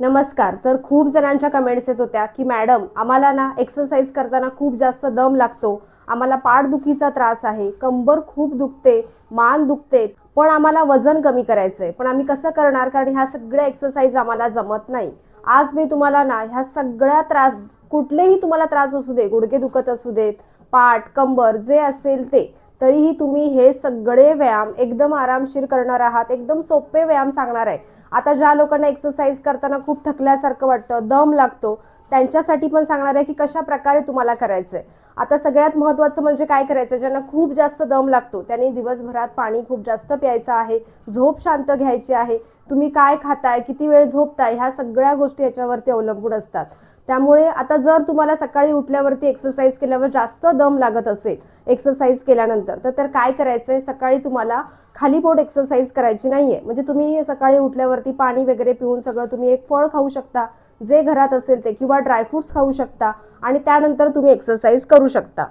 नमस्कार. तर खूप जणांच्या कमेंट्स येत होत्या की मॅडम आम्हाला ना एक्सरसाइज करताना खूप जास्त दम लागतो. आम्हाला पाठदुखीचा त्रास आहे. कंबर खूप दुखते मान दुखते पण आम्हाला वजन कमी करायचं आहे पण आम्ही कसं करणार? कारण ह्या सगळ्या एक्सरसाइज आम्हाला जमत नाही. आज मी तुम्हाला ना ह्या सगळ्या त्रास कुठलेही तुम्हाला त्रास असू दे गुडघे दुखत असू देत पाठ कंबर जे असेल ते तरीही तुम्ही हे सगळे व्यायाम एकदम आरामशीर करणार आहात एकदम सोपे व्यायाम सांगणार आहे. आता ज्या लोकांना एक्सरसाइज करताना खूप थकल्यासारखं वाटतं दम लागतो त्यांच्यासाठी पण सांगणार आहे की कशा प्रकारे तुम्हाला करायचं आहे आता सगळ्यात महत्त्वाचं म्हणजे काय करायचं ज्यांना खूप जास्त दम लागतो त्यांनी दिवसभरात पाणी खूप जास्त प्यायचं आहे झोप शांत घ्यायची आहे तुम्ही काय खाताय किती वेळ झोपताय ह्या सगळ्या गोष्टी याच्यावरती अवलंबून असतात. त्यामुळे आता जर तुम्हाला सकाळी उठल्यावरती एक्सरसाइज केल्यावर जास्त दम लागत असेल एक्सरसाइज केल्यानंतर तर तर काय करायचं आहे सकाळी तुम्हाला खाली पोट एक्सरसाइज करायची नाही आहे म्हणजे तुम्ही सकाळी उठल्यावरती पाणी वगैरे पिऊन सगळं तुम्ही एक फळ खाऊ शकता जे घरात असेल ते किंवा ड्रायफ्रुट्स खाऊ शकता आणि त्यानंतर तुम्ही एक्सरसाइज करू शकता.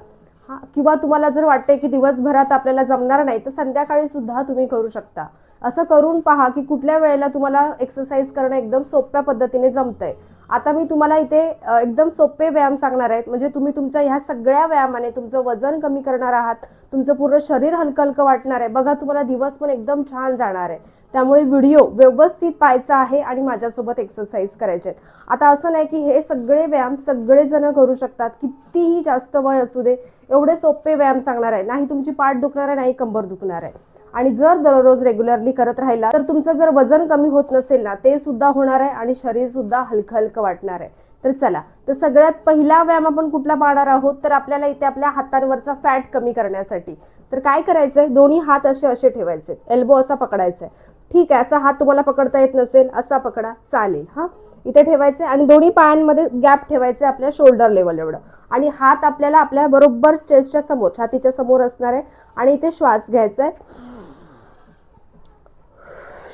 हा किंवा तुम्हाला जर वाटते की दिवसभरात आपल्याला जमणार नाही तर संध्याकाळी सुद्धा तुम्ही करू शकता. असं करून पहा की कुठल्या वेळेला तुम्हाला एक्सरसाइज करणं एकदम सोप्या पद्धतीने जमतंय. आता मी तुम्हाला इथे एकदम सोपे व्यायाम सांगणार आहेत. म्हणजे तुम्ही तुमच्या ह्या सगळ्या व्यायामाने तुमचं वजन कमी करणार आहात तुमचं पूर्ण शरीर हलकं हलकं वाटणार आहे. बघा तुम्हाला दिवस पण एकदम छान जाणार आहे. त्यामुळे व्हिडिओ व्यवस्थित पाहायचा आहे आणि माझ्यासोबत एक्सरसाइज करायचे आहेत. आता असं नाही की हे सगळे व्यायाम सगळेजण करू शकतात. कितीही जास्त वय असू दे एवढे सोपे व्यायाम सांगणार आहे. नाही तुमची पाठ दुखणार आहे नाही कंबर दुखणार आहे. आणि जर दररोज रेग्युलरली करत राहिला तर तुमचं जर वजन कमी होत नसेल ना ते सुद्धा होणार आहे आणि शरीर सुद्धा हलकं हलकं वाटणार आहे. तर चला तर सगळ्यात पहिला व्यायाम आपण कुठला पाहणार आहोत? तर आपल्याला इथे आपल्या हातांवरचा फॅट कमी करण्यासाठी. तर काय करायचंय? दोन्ही हात असे असे ठेवायचे. एल्बो असा पकडायचा आहे. ठीक आहे असा हात तुम्हाला पकडता येत नसेल असा पकडा. चालेल हा? इथे ठेवायचे आणि दोन्ही पायांमध्ये गॅप ठेवायचे आपल्या शोल्डर लेवल एवढं. आणि हात आपल्याला आपल्या बरोबर चेस्टच्या समोर छातीच्या समोर असणार आहे. आणि इथे श्वास घ्यायचा आहे.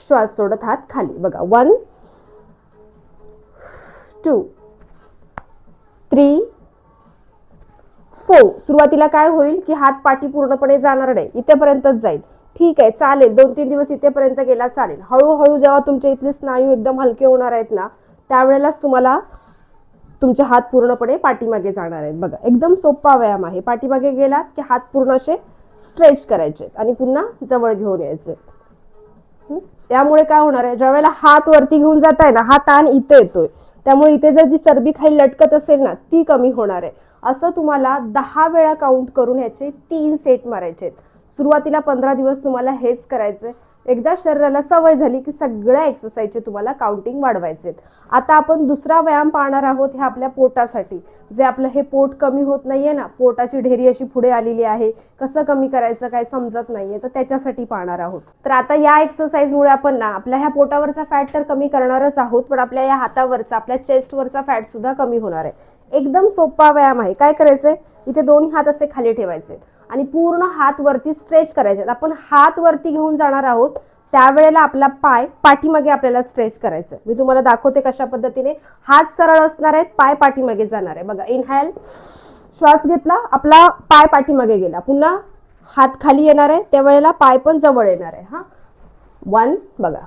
श्वास सोडत हात खाली. बघा वन टू थ्री फोर सुरुवातीला काय होईल की हात पाठी पूर्णपणे जाणार नाही. इथेपर्यंतच जाईल. ठीक आहे चालेल. दोन तीन दिवस इथेपर्यंत गेला चालेल. हळूहळू जेव्हा तुमचे इथले स्नायू एकदम हलके होणार आहेत ना त्यावेळेलाच तुम्हाला तुमचे हात पूर्णपणे पाठीमागे जाणार आहेत. बघा एकदम सोपा व्यायाम आहे. पाठीमागे गेलात की हात पूर्ण असे स्ट्रेच करायचे आणि पुन्हा जवळ घेऊन यायचे त्यामुळे काय होणार आहे? ज्यावेळेला हात वरती घेऊन जाताय ना हा ताण इथे येतोय. त्यामुळे इथे जर जी चरबी खाली लटकत असेल ना ती कमी होणार आहे. असं तुम्हाला दहा वेळा काउंट करून ह्याचे तीन सेट मारायचे आहेत. सुरुवातीला पंधरा दिवस तुम्हाला हेच करायचं एकदा शरीराला सवय झाली की सगळ्या एक्सरसाइजचे तुम्हाला काउंटिंग वाढवायचे आता आपण दुसरा व्यायाम पाहणार आहोत हे आपल्या पोटासाठी. जे आपलं हे पोट कमी होत नाहीये ना पोटाची ढेरी अशी पुढे आलेली आहे कसं कमी करायचं काय समजत नाहीये तर त्याच्यासाठी पाहणार आहोत. तर आता या एक्सरसाइजमुळे आपण ना आपल्या ह्या पोटावरचा फॅट तर कमी करणारच आहोत पण आपल्या या हातावरचा आपल्या चेस्टवरचा फॅट सुद्धा कमी होणार आहे. एकदम सोपा व्यायाम आहे. काय करायचंय? इथे दोन्ही हात असे खाली ठेवायचे आणि पूर्ण हात वरती स्ट्रेच करायचे. आपण हात वरती घेऊन जाणार आहोत त्यावेळेला आपला पाय पाठीमागे आपल्याला स्ट्रेच करायचं मी तुम्हाला दाखवते कशा पद्धतीने हात सरळ असणार आहेत पाय पाठीमागे जाणार आहे. बघा इनहॅल श्वास घेतला आपला पाय पाठीमागे गेला. पुन्हा हात खाली येणार आहे त्यावेळेला पाय पण जवळ येणार आहे हा. वन बघा.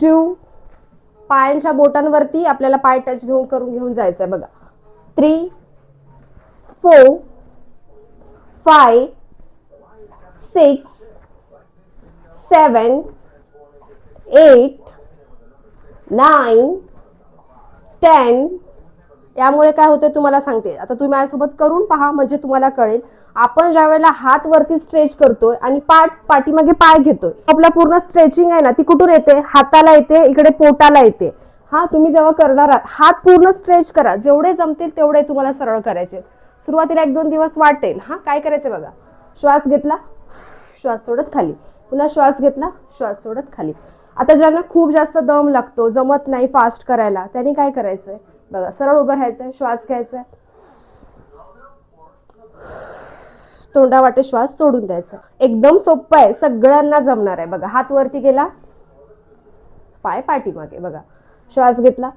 टू पायांच्या बोटांवरती आपल्याला पाय टच घेऊन करून घेऊन जायचं आहे बघा. Three four five six seven eight nine ten यामुळे काय होते तुम्हाला सांगते. आता तुम्ही माझ्यासोबत करून पहा म्हणजे तुम्हाला कळेल. आपण ज्या वेळेला हात वरती स्ट्रेच करतोय आणि पाठ पाठीमागे पाय घेतोय आपला पूर्ण स्ट्रेचिंग आहे ना ती कुठून येते? हाताला येते इकडे पोटाला येते. हा तुम्ही जेव्हा करणार आहात हात पूर्ण स्ट्रेच करा. जेवढे जमतील तेवढे तुम्हाला सरळ करायचे सुरुवातीला एक दोन दिवस वाटेल. हां काय करायचं बघा? श्वास घेतला श्वास सोडत खाली. पुन्हा श्वास घेतला श्वास सोडत खाली. आता ज्यांना खूप जास्त दम लागतो जमत नाही फास्ट करायला त्यांनी काय करायचंय? बघा सरळ उभं राहायचंय श्वास घ्यायचा तोंडा वाटे श्वास सोडून द्यायचा. एकदम सोपं आहे सगळ्यांना जमणार आहे. बघा हात वरती गेला पाय पाठीमागे बघा. श्वास घेतला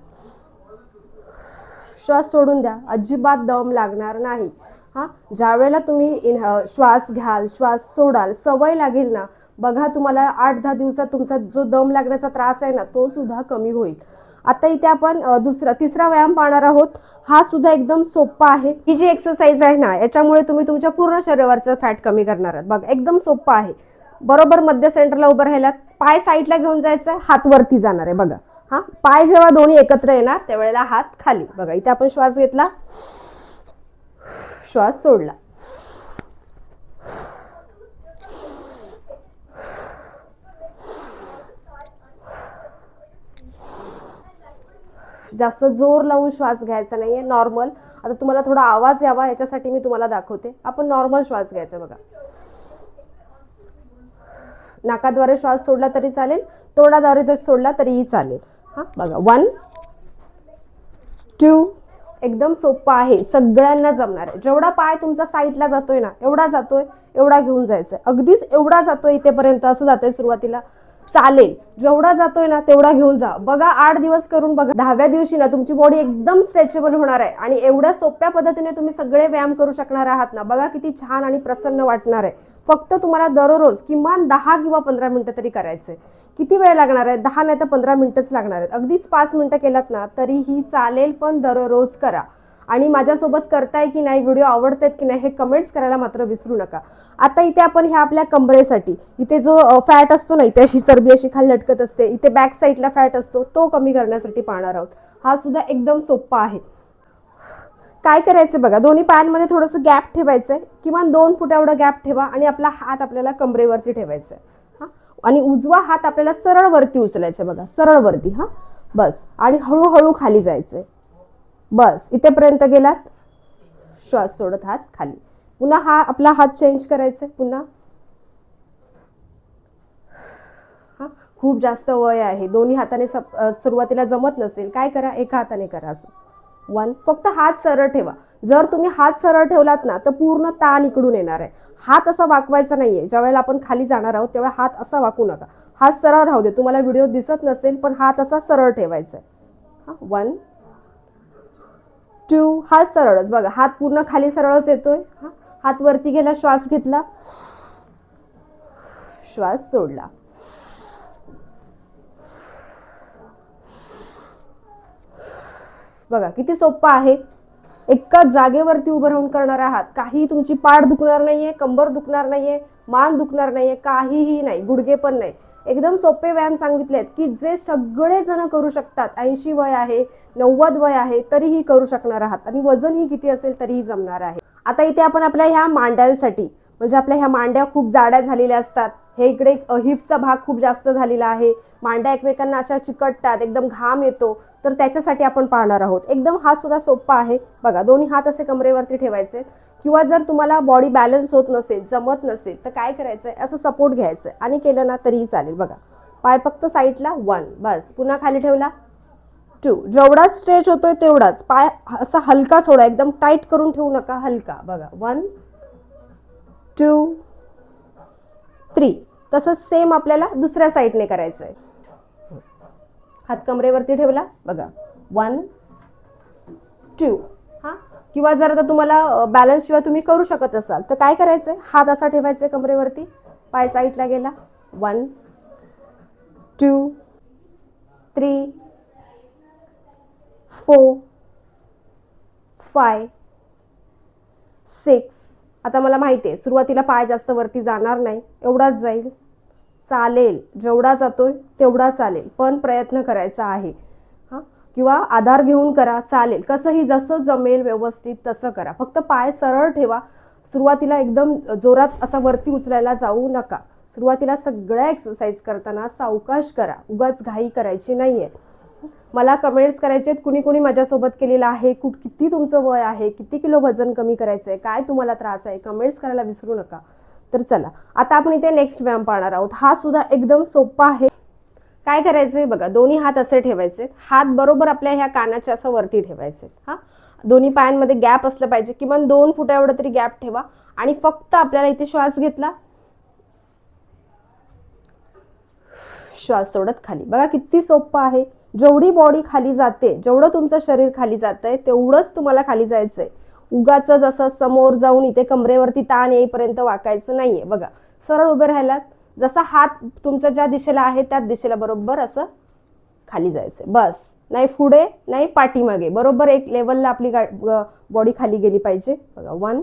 श्वास सोडून द्या. अजिबात दम लागणार नाही. हा ज्या वेळेला तुम्ही इन श्वास घ्याल श्वास सोडाल सवय लागेल ना बघा तुम्हाला आठ दहा दिवसात तुमचा जो दम लागण्याचा त्रास आहे ना तो सुद्धा कमी होईल. आता इथे आपण दुसरा तिसरा व्यायाम पाहणार आहोत. हा सुद्धा एकदम सोपा आहे. ही जी एक्सरसाइज आहे ना याच्यामुळे तुम्ही तुमच्या पूर्ण शरीरावरचं फॅट कमी करणार आहात. बघा एकदम सोपं आहे. बरोबर मध्य सेंटरला उभं राहिलात. पाय साईडला घेऊन जायचं हात वरती जाणार आहे. बघा. हा पाय जेव्हा दोन्ही एकत्र येणार त्यावेळेला हात खाली. बघा इथे आपण श्वास घेतला. श्वास सोडला. जास्त जोर लावून श्वास घ्यायचा नाहीये नॉर्मल आता तुम्हाला थोडा आवाज यावा याच्यासाठी मी तुम्हाला दाखवते. आपण नॉर्मल श्वास घ्यायचा बघा. नाकाद्वारे श्वास सोडला तरी चालेल तोंडाद्वारे जर सोडला तरीही चालेल. हा बघा. वन टू एकदम सोपं आहे. सगळ्यांना जमणार आहे. जेवढा पाय तुमचा साईडला जातोय ना एवढा जातोय एवढा घेऊन जायचा अगदीच एवढा जातोय इथेपर्यंत असं जातंय सुरुवातीला. चालेल. जेवढा जातोय ना तेवढा घेऊन जा. बघा आठ दिवस करून बघा. दहाव्या दिवशी ना तुमची बॉडी एकदम स्ट्रेचेबल होणार आहे. आणि एवढ्या सोप्या पद्धतीने तुम्ही सगळे व्यायाम करू शकणार आहात ना बघा किती छान आणि प्रसन्न वाटणार आहे. फक्त तुम्हाला दररोज किमान दहा किंवा पंधरा मिनिटं तरी करायचंय. किती वेळ लागणार आहे? दहा नाही तर पंधरा मिनटंच लागणार आहेत. अगदीच पाच मिनिटं केलात ना तरीही चालेल पण दररोज करा. आणि माझ्यासोबत करताय की नाही व्हिडिओ आवडतायत की नाही हे कमेंट्स करायला मात्र विसरू नका. आता इथे आपण ह्या आपल्या कमरेसाठी इथे जो फॅट असतो ना इथे अशी चरबी अशी खाली लटकत असते इथे बॅक साईडला फॅट असतो तो कमी करण्यासाठी पाहणार आहोत. हा सुद्धा एकदम सोपा आहे. काय करायचं बघा दोन्ही पायांमध्ये थोडंसं गॅप ठेवायचं आहे किमान दोन फुट एवढा गॅप ठेवा आणि आपला हात आपल्याला कमरेवरती ठेवायचा आहे हा? आणि उजवा हात आपल्याला सरळ वरती उचलायचा आहे बघा सरळ वरती हा? बस. आणि हळूहळू खाली जायचं आहे बस इथेपर्यंत गेलात? श्वास सोडत हात खाली. पुन्हा हा आपला हात चेंज करायचा आहे पुन्हा. हा खूप जास्त वय आहे. दोन्ही हाताने सप- सुरुवातीला जमत नसेल. काय करा? एका हाताने करा असं. वन फक्त हात सरळ ठेवा. जर तुम्ही हात सरळ ठेवलात ना तर पूर्ण ताण इकडून येणार आहे. हात असा वाकवायचा नाही आहे ज्यावेळेला आपण खाली जाणार आहोत तेव्हा हात असा वाकू नका. हात सरळ राहू दे. तुम्हाला व्हिडिओ दिसत नसेल पण हात असा सरळ ठेवायचा आहे. हा वन टू हा सरळच. बघा हात पूर्ण खाली सरळच येतोय. हा? हात वरती गेला श्वास घेतला. श्वास सोडला. बघा किती सोपं आहे. एका जागेवरती उभं राहून करणार आहात काही तुमची पाठ दुखणार नाहीये कंबर दुखणार नाहीये मान दुखणार नाहीये काहीही नाही गुडघे पण नाही. एकदम सोपे व्यायाम सांगितलेत की जे सगळे जण करू शकतात ऐंशी वय आहे नव्वद वय आहे तरीही करू शकणार आहात. आणि वजनही किती असेल तरीही जमणार आहे. आता इथे आपण आपल्या ह्या मांड्यांसाठी म्हणजे आपल्या ह्या मांड्या खूप जाड्या झालेल्या असतात. हे इकडे हिप्सचा भाग खूप जास्त झालेला आहे. मांड्या एकमेकांना अशा चिकटतात एकदम घाम येतो. तर त्याच्यासाठी आपण पाहणार आहोत. एकदम हा सुद्धा सोपा आहे. बघा दोन्ही हात असे कमरेवरती ठेवायचे किंवा जर तुम्हाला बॉडी बॅलन्स होत नसेल जमत नसेल तर काय करायचं आहे असं सपोर्ट घ्यायचं आहे आणि केलं ना तरीही चालेल. बघा पाय फक्त साईडला वन बस. पुन्हा खाली ठेवला. टू जेवढा स्ट्रेच होतोय तेवढाच. पाय असा हलका सोडा. एकदम टाईट करून ठेवू नका. हलका. बघा वन टू थ्री तसंच सेम आपल्याला दुसऱ्या साईडने करायचं आहे हात कमरेवरती ठेवला बघा. वन टू हां? किंवा जर आता तुम्हाला बॅलन्स शिवाय तुम्ही करू शकत असाल तर काय करायचं हात असा ठेवायचा कमरेवरती. पाय साईडला गेला. One two three four five six आता मला माहिती आहे सुरुवातीला पाय जास्त वरती जाणार नाही एवढाच जाईल. चालेल जेवढा जातोय तेवढा चालेल पण प्रयत्न करायचा आहे. हां? किंवा आधार घेऊन करा चालेल. कसंही जसं जमेल व्यवस्थित तसं करा. फक्त पाय सरळ ठेवा. सुरुवातीला एकदम जोरात असा वरती उचलायला जाऊ नका. सुरुवातीला सगळ्या एक्सरसाइज करताना सावकाश करा. उगाच घाई करायची नाही आहे मला कमेंट्स करायचे आहेत कुणी कुणी माझ्यासोबत केलेलं आहे कुठ किती तुमचं वय आहे किती किलो वजन कमी करायचं आहे काय तुम्हाला त्रास आहे कमेंट्स करायला विसरू नका. तर चला आता आपण इथे नेक्स्ट व्यायाम पाहणार आहोत. हा सुद्धा एकदम सोपा आहे. काय करायचंय बघा दोन्ही हात असे ठेवायचे. हात बरोबर आपल्या ह्या कानाच्या असं वरती ठेवायचे. हा? दोन्ही पायांमध्ये गॅप असलं पाहिजे. किमान दोन फुटा एवढं तरी गॅप ठेवा. आणि फक्त आपल्याला इथे श्वास घेतला. श्वास सोडत खाली. बघा किती सोपं आहे. जेवढी बॉडी खाली जाते जेवढं तुमचं शरीर खाली जात आहे तेवढंच तुम्हाला खाली जायचंय. उगाच जसं समोर जाऊन इथे कमरेवरती ताण येईपर्यंत वाकायचं नाहीये. बघा सरळ उभे राहिलात जसा हात तुमचा ज्या दिशेला आहे त्याच दिशेला बरोबर असं खाली जायचंय. बस. नाही पुढे नाही पाठीमागे. बरोबर एक लेवलला आपली बॉडी खाली गेली पाहिजे. बघा वन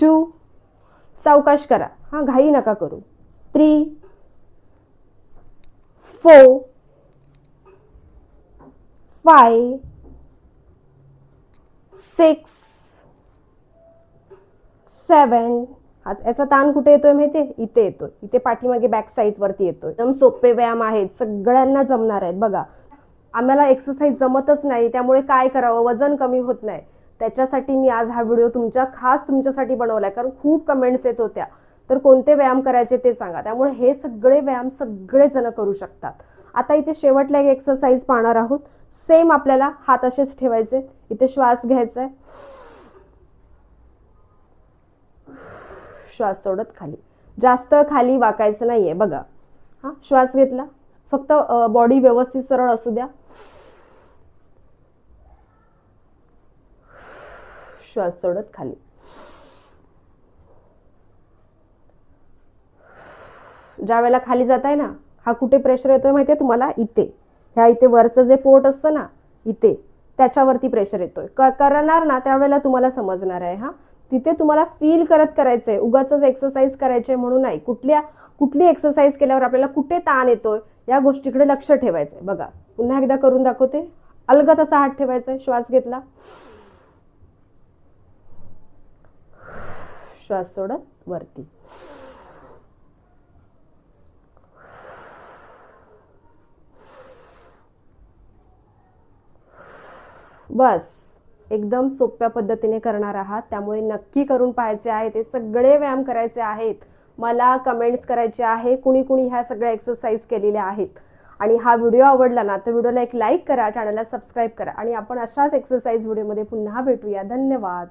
टू सावकाश करा. हा घाई नका करू. Three four five six seven आज याचा ताण कुठे येतोय माहितीये? इथे येतोय. इथे पाठीमागे बॅक साईड वरती येतोय. एकदम सोपे व्यायाम आहेत. सगळ्यांना जमणार आहेत. बघा आम्हाला एक्सरसाइज जमतच नाही. त्यामुळे काय करावं? वजन कमी होत नाही. त्याच्यासाठी मी आज हा व्हिडिओ तुमच्या खास तुमच्यासाठी बनवलाय. कारण खूप कमेंट्स येत होत्या. तर कोणते व्यायाम करायचे ते सांगा. त्यामुळे हे सगळे व्यायाम सगळे जण करू शकतात. आता इथे शेवटला एक एक्सरसाइज पाहणार आहोत. सेम आपल्याला हात असेच ठेवायचे. इथे श्वास घ्यायचा आहे श्वास सोडत खाली. जास्त खाली वाकायचं नाहीये. बघा. हा श्वास घेतला. फक्त बॉडी व्यवस्थित सरळ असू द्या. श्वास सोडत खाली. ज्या वेळेला खाली जाताय ना हा कुठे प्रेशर येतोय आहे तुम्हाला? इथे. ह्या इथे वरचं जे पोट असतं ना इथे. त्याच्यावरती प्रेशर येतोय. क- करणार ना त्यावेळेला तुम्हाला समजणार आहे हा. तिथे तुम्हाला फील करत करायचंय. उगाच एक्सरसाइज करायचे म्हणून नाही. कुठल्या कुठली एक्सरसाइज केल्यावर आपल्याला कुठे ताण येतोय या गोष्टीकडे लक्ष ठेवायचंय. बघा पुन्हा एकदा करून दाखवते. अलगत असा हात ठेवायचा श्वास घेतला. श्वास सोडत वरती. बस एकदम सोप्या पद्धतीने करणार आहात. त्यामुळे नक्की करून पाहायचे आहे ते सगळे व्यायाम करायचे आहेत. मला कमेंट्स करायचे आहे कुणी कुणी ह्या सगळ्या एक्सरसाइज केलेल्या आहेत. आणि हा व्हिडिओ आवडला ना तर व्हिडिओला एक लाईक करा चॅनलला सबस्क्राईब करा. आणि आपण अशाच एक्सरसाइज व्हिडिओमध्ये पुन्हा भेटूया. धन्यवाद.